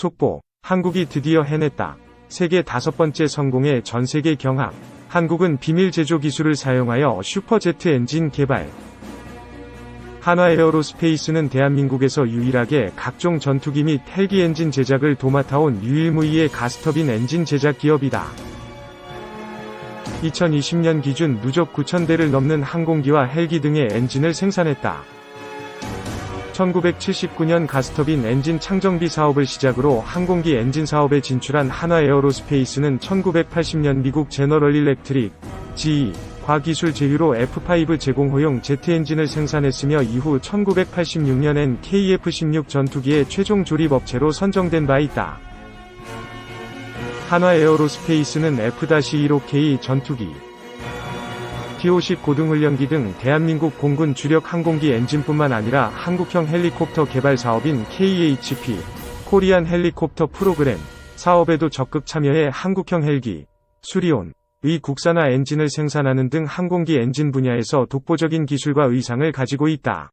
속보, 한국이 드디어 해냈다. 세계 다섯 번째 성공의 전 세계 경합. 한국은 비밀 제조 기술을 사용하여 슈퍼제트 엔진 개발. 한화 에어로스페이스는 대한민국에서 유일하게 각종 전투기 및 헬기 엔진 제작을 도맡아온 유일무이의 가스터빈 엔진 제작 기업이다. 2020년 기준 누적 9,000대를 넘는 항공기와 헬기 등의 엔진을 생산했다. 1979년 가스터빈 엔진 창정비 사업을 시작으로 항공기 엔진 사업에 진출한 한화 에어로스페이스는 1980년 미국 제너럴 일렉트릭, GE, 과 기술 제휴로 F5 제공 호용 제트 엔진을 생산했으며 이후 1986년엔 KF-16 전투기의 최종 조립 업체로 선정된 바 있다. 한화 에어로스페이스는 F-15K 전투기, T-50 고등훈련기 등 대한민국 공군 주력 항공기 엔진뿐만 아니라 한국형 헬리콥터 개발 사업인 KHP, 코리안 헬리콥터 프로그램, 사업에도 적극 참여해 한국형 헬기, 수리온, 의 국산화 엔진을 생산하는 등 항공기 엔진 분야에서 독보적인 기술과 의상을 가지고 있다.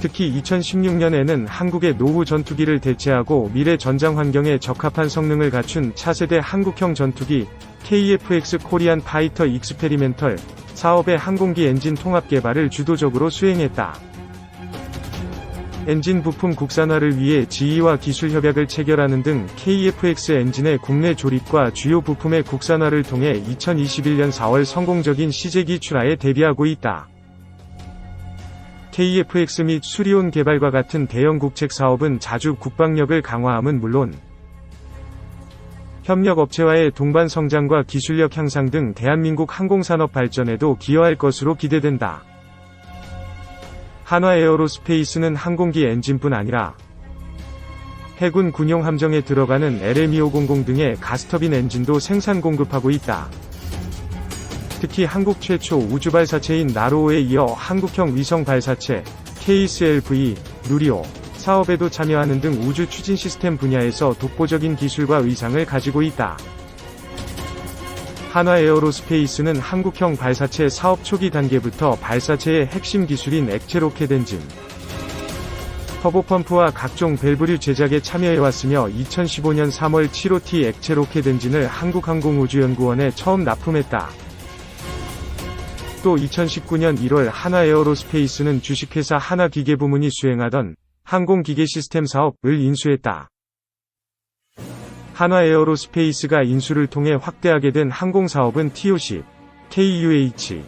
특히 2016년에는 한국의 노후 전투기를 대체하고 미래 전장 환경에 적합한 성능을 갖춘 차세대 한국형 전투기 KFX 코리안 파이터 익스페리멘털 사업의 항공기 엔진 통합 개발을 주도적으로 수행했다. 엔진 부품 국산화를 위해 GE와 기술 협약을 체결하는 등 KFX 엔진의 국내 조립과 주요 부품의 국산화를 통해 2021년 4월 성공적인 시제기 출하에 대비하고 있다. KFX 및 수리온 개발과 같은 대형 국책 사업은 자주 국방력을 강화함은 물론 협력 업체와의 동반 성장과 기술력 향상 등 대한민국 항공산업 발전에도 기여할 것으로 기대된다. 한화 에어로스페이스는 항공기 엔진뿐 아니라 해군 군용 함정에 들어가는 LM2500 등의 가스터빈 엔진도 생산 공급하고 있다. 특히 한국 최초 우주 발사체인 나로호에 이어 한국형 위성 발사체 KSLV, 누리호 사업에도 참여하는 등 우주 추진 시스템 분야에서 독보적인 기술과 의상을 가지고 있다. 한화 에어로스페이스는 한국형 발사체 사업 초기 단계부터 발사체의 핵심 기술인 액체 로켓 엔진, 터보펌프와 각종 밸브류 제작에 참여해왔으며 2015년 3월 7호T 액체 로켓 엔진을 한국항공우주연구원에 처음 납품했다. 또 2019년 1월 한화 에어로스페이스는 주식회사 하나기계 부문이 수행하던 항공기계 시스템 사업을 인수했다. 한화 에어로스페이스가 인수를 통해 확대하게 된 항공사업은 TOC, KUH,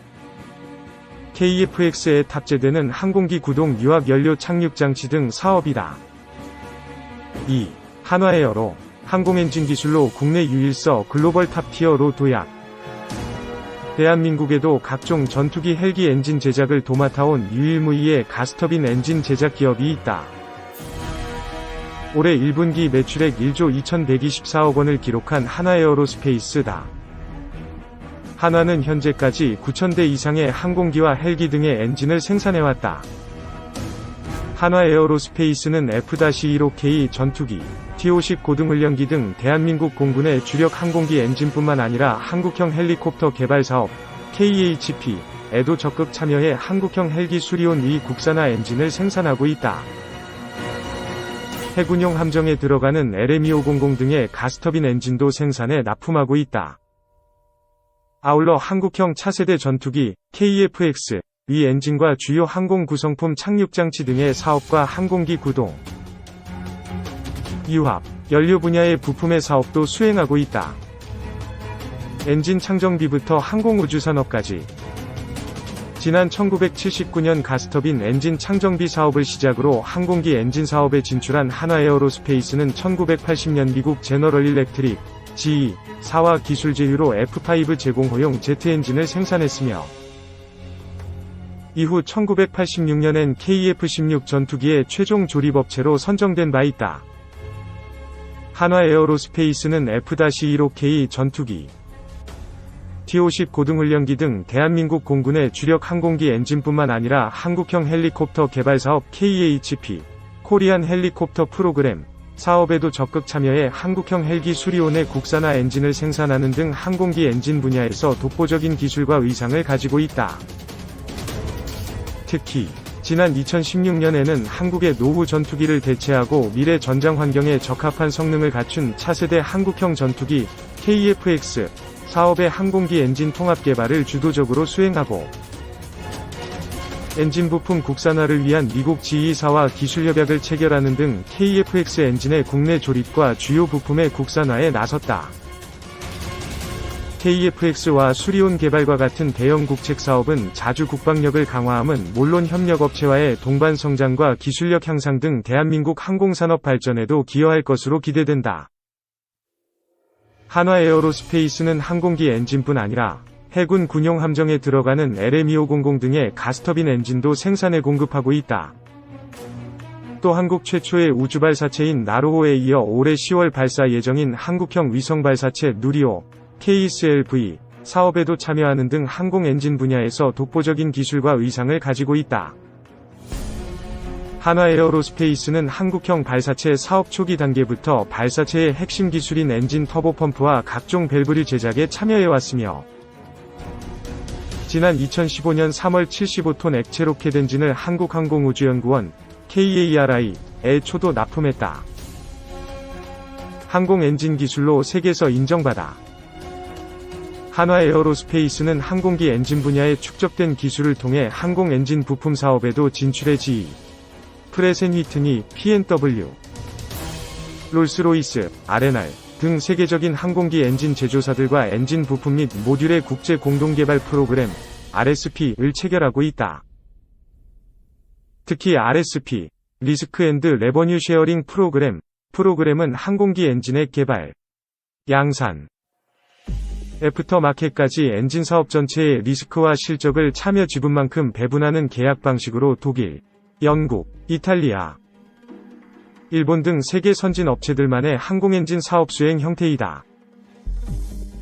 KFX에 탑재되는 항공기 구동 유압 연료 착륙 장치 등 사업이다. 2. 한화에어로 항공엔진 기술로 국내 유일서 글로벌 탑티어로 도약. 대한민국에도 각종 전투기 헬기 엔진 제작을 도맡아온 유일무이의 가스터빈 엔진 제작 기업이 있다. 올해 1분기 매출액 1조 2124억 원을 기록한 하나에어로스페이스다. 한화는 현재까지 9,000대 이상의 항공기와 헬기 등의 엔진을 생산해왔다. 한화에어로스페이스는 F-15K 전투기, T-50 고등훈련기 등 대한민국 공군의 주력 항공기 엔진뿐만 아니라 한국형 헬리콥터 개발 사업, KHP,에도 적극 참여해 한국형 헬기 수리온 위 국산화 엔진을 생산하고 있다. 해군용 함정에 들어가는 LM2500 등의 가스터빈 엔진도 생산해 납품하고 있다. 아울러 한국형 차세대 전투기 KFX 위 엔진과 주요 항공 구성품 착륙장치 등의 사업과 항공기 구동, 유압, 연료 분야의 부품의 사업도 수행하고 있다. 엔진 창정비부터 항공우주산업까지 지난 1979년 가스터빈 엔진 창정비 사업을 시작으로 항공기 엔진 사업에 진출한 한화에어로스페이스는 1980년 미국 제너럴 일렉트릭, GE, 사와 기술 제휴로 F5 제공 호용 제트 엔진을 생산했으며 이후 1986년엔 KF-16 전투기의 최종 조립 업체로 선정된 바 있다. 한화 에어로스페이스는 F-15K 전투기, T-50 고등훈련기 등 대한민국 공군의 주력 항공기 엔진뿐만 아니라 한국형 헬리콥터 개발 사업 KHP, 코리안 헬리콥터 프로그램, 사업에도 적극 참여해 한국형 헬기 수리온의 국산화 엔진을 생산하는 등 항공기 엔진 분야에서 독보적인 기술과 의상을 가지고 있다. 특히 지난 2016년에는 한국의 노후 전투기를 대체하고 미래 전장 환경에 적합한 성능을 갖춘 차세대 한국형 전투기 KF-X 사업의 항공기 엔진 통합 개발을 주도적으로 수행하고 엔진 부품 국산화를 위한 미국 GE사와 기술 협약을 체결하는 등 KF-X 엔진의 국내 조립과 주요 부품의 국산화에 나섰다. KF-X와 수리온 개발과 같은 대형 국책 사업은 자주 국방력을 강화함은 물론 협력업체와의 동반 성장과 기술력 향상 등 대한민국 항공산업 발전에도 기여할 것으로 기대된다. 한화 에어로스페이스는 항공기 엔진뿐 아니라 해군 군용 함정에 들어가는 LM2500 등의 가스터빈 엔진도 생산해 공급하고 있다. 또 한국 최초의 우주 발사체인 나로호에 이어 올해 10월 발사 예정인 한국형 위성 발사체 누리호, KSLV 사업에도 참여하는 등 항공 엔진 분야에서 독보적인 기술과 의상을 가지고 있다. 한화 에어로스페이스는 한국형 발사체 사업 초기 단계부터 발사체의 핵심 기술인 엔진 터보펌프와 각종 밸브류 제작에 참여해왔으며 지난 2015년 3월 75톤 액체 로켓 엔진을 한국항공우주연구원 KARI에 초도 납품했다. 항공 엔진 기술로 세계에서 인정받아 한화 에어로스페이스는 항공기 엔진 분야에 축적된 기술을 통해 항공 엔진 부품 사업에도 진출해 GE, 프레센 휘트니, P&W, 롤스로이스, 아레날 등 세계적인 항공기 엔진 제조사들과 엔진 부품 및 모듈의 국제 공동 개발 프로그램 RSP를 체결하고 있다. 특히 RSP, 리스크 앤드 레버뉴 쉐어링 프로그램, 프로그램은 항공기 엔진의 개발, 양산, 애프터마켓까지 엔진 사업 전체의 리스크와 실적을 참여 지분만큼 배분하는 계약 방식으로 독일, 영국, 이탈리아, 일본 등 세계 선진 업체들만의 항공엔진 사업 수행 형태이다.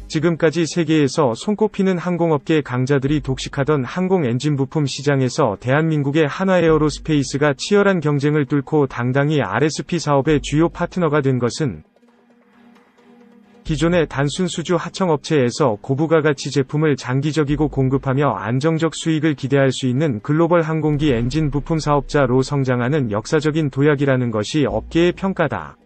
지금까지 세계에서 손꼽히는 항공업계 강자들이 독식하던 항공 엔진 부품 시장에서 대한민국의 하나에어로스페이스가 치열한 경쟁을 뚫고 당당히 RSP 사업의 주요 파트너가 된 것은 기존의 단순 수주 하청업체에서 고부가 가치 제품을 장기적이고 공급하며 안정적 수익을 기대할 수 있는 글로벌 항공기 엔진 부품 사업자로 성장하는 역사적인 도약이라는 것이 업계의 평가다.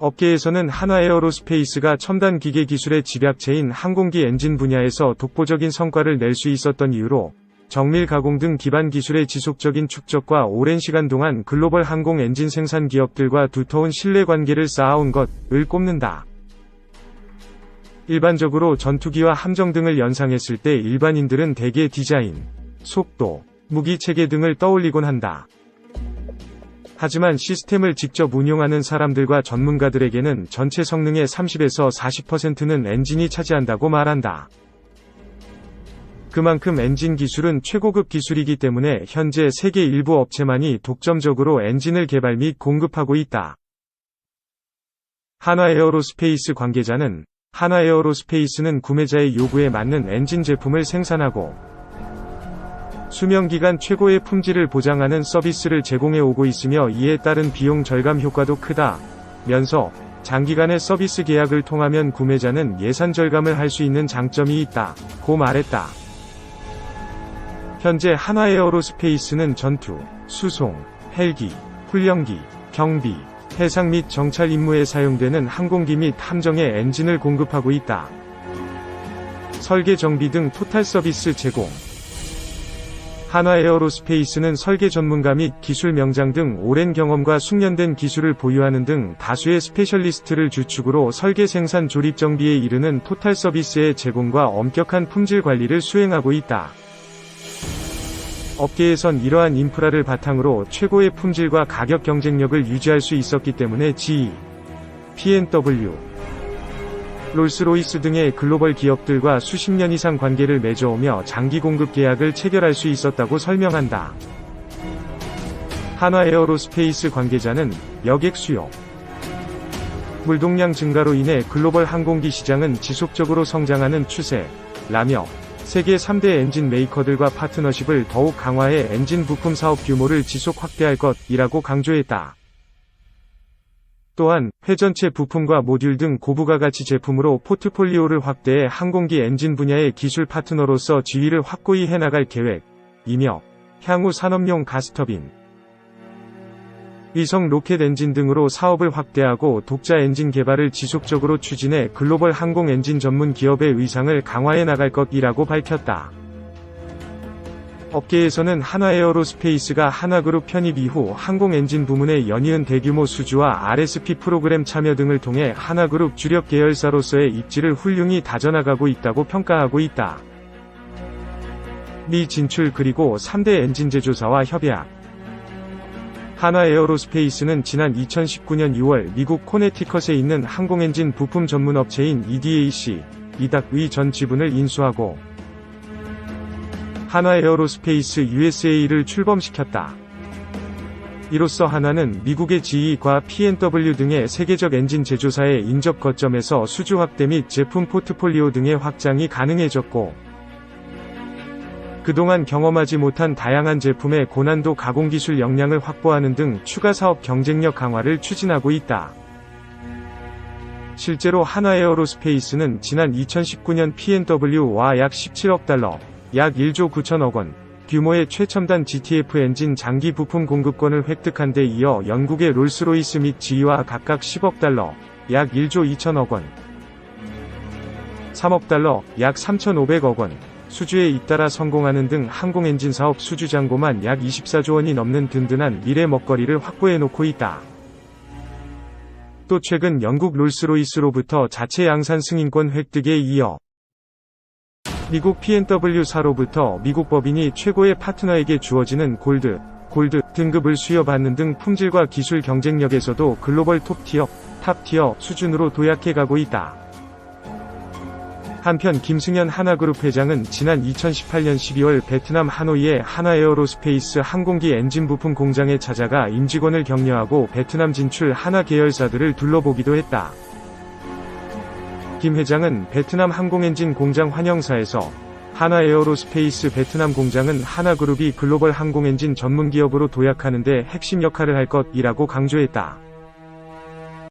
업계에서는 한화에어로스페이스가 첨단 기계 기술의 집약체인 항공기 엔진 분야에서 독보적인 성과를 낼 수 있었던 이유로 정밀 가공 등 기반 기술의 지속적인 축적과 오랜 시간 동안 글로벌 항공 엔진 생산 기업들과 두터운 신뢰 관계를 쌓아온 것을 꼽는다. 일반적으로 전투기와 함정 등을 연상했을 때 일반인들은 대개 디자인, 속도, 무기 체계 등을 떠올리곤 한다. 하지만 시스템을 직접 운용하는 사람들과 전문가들에게는 전체 성능의 30에서 40%는 엔진이 차지한다고 말한다. 그만큼 엔진 기술은 최고급 기술이기 때문에 현재 세계 일부 업체만이 독점적으로 엔진을 개발 및 공급하고 있다. 한화에어로스페이스 관계자는 한화에어로스페이스는 구매자의 요구에 맞는 엔진 제품을 생산하고 수명기간 최고의 품질을 보장하는 서비스를 제공해 오고 있으며 이에 따른 비용 절감 효과도 크다. 면서 장기간의 서비스 계약을 통하면 구매자는 예산 절감을 할 수 있는 장점이 있다. 고 말했다. 현재 한화에어로스페이스는 전투, 수송, 헬기, 훈련기, 경비, 해상 및 정찰 임무에 사용되는 항공기 및 함정의 엔진을 공급하고 있다. 설계 정비 등 토탈 서비스 제공. 한화에어로스페이스는 설계 전문가 및 기술 명장 등 오랜 경험과 숙련된 기술을 보유하는 등 다수의 스페셜리스트를 주축으로 설계 생산 조립 정비에 이르는 토탈 서비스의 제공과 엄격한 품질 관리를 수행하고 있다. 업계에선 이러한 인프라를 바탕으로 최고의 품질과 가격 경쟁력을 유지할 수 있었기 때문에 GE, P&W, 롤스로이스 등의 글로벌 기업들과 수십 년 이상 관계를 맺어오며 장기 공급 계약을 체결할 수 있었다고 설명한다. 한화 에어로스페이스 관계자는 여객 수요, 물동량 증가로 인해 글로벌 항공기 시장은 지속적으로 성장하는 추세라며 세계 3대 엔진 메이커들과 파트너십을 더욱 강화해 엔진 부품 사업 규모를 지속 확대할 것이라고 강조했다. 또한 회전체 부품과 모듈 등 고부가 가치 제품으로 포트폴리오를 확대해 항공기 엔진 분야의 기술 파트너로서 지위를 확고히 해나갈 계획이며 향후 산업용 가스터빈, 위성 로켓 엔진 등으로 사업을 확대하고 독자 엔진 개발을 지속적으로 추진해 글로벌 항공 엔진 전문 기업의 위상을 강화해 나갈 것이라고 밝혔다. 업계에서는 한화에어로스페이스가 하나그룹 편입 이후 항공 엔진 부문의 연이은 대규모 수주와 RSP 프로그램 참여 등을 통해 하나그룹 주력 계열사로서의 입지를 훌륭히 다져나가고 있다고 평가하고 있다. 미 진출 그리고 3대 엔진 제조사와 협약 하나 에어로스페이스는 지난 2019년 2월 미국 코네티컷에 있는 항공엔진 부품 전문 업체인 EDAC, 이닥의 전 지분을 인수하고 하나 에어로스페이스 USA를 출범시켰다. 이로써 하나는 미국의 GE과 P&W 등의 세계적 엔진 제조사의 인접 거점에서 수주 확대 및 제품 포트폴리오 등의 확장이 가능해졌고, 그동안 경험하지 못한 다양한 제품의 고난도 가공 기술 역량을 확보하는 등 추가 사업 경쟁력 강화를 추진하고 있다. 실제로 하나에어로스페이스는 지난 2019년 P&W와 약 17억 달러, 약 1조 9천억 원 규모의 최첨단 GTF 엔진 장기 부품 공급권을 획득한 데 이어 영국의 롤스로이스 및 GE와 각각 10억 달러, 약 1조 2천억 원, 3억 달러, 약 3,500억 원, 수주에 잇따라 성공하는 등 항공엔진 사업 수주 잔고만 약 24조 원이 넘는 든든한 미래 먹거리를 확보해 놓고 있다. 또 최근 영국 롤스로이스로부터 자체 양산 승인권 획득에 이어 미국 P&W사로부터 미국 법인이 최고의 파트너에게 주어지는 골드, 골드 등급을 수여받는 등 품질과 기술 경쟁력에서도 글로벌 톱티어, 탑티어 수준으로 도약해 가고 있다. 한편 김승현 하나그룹 회장은 지난 2018년 12월 베트남 하노이의 하나에어로스페이스 항공기 엔진 부품 공장에 찾아가 임직원을 격려하고 베트남 진출 하나 계열사들을 둘러보기도 했다. 김 회장은 베트남 항공엔진 공장 환영사에서 하나에어로스페이스 베트남 공장은 하나그룹이 글로벌 항공엔진 전문 기업으로 도약하는 데 핵심 역할을 할 것이라고 강조했다.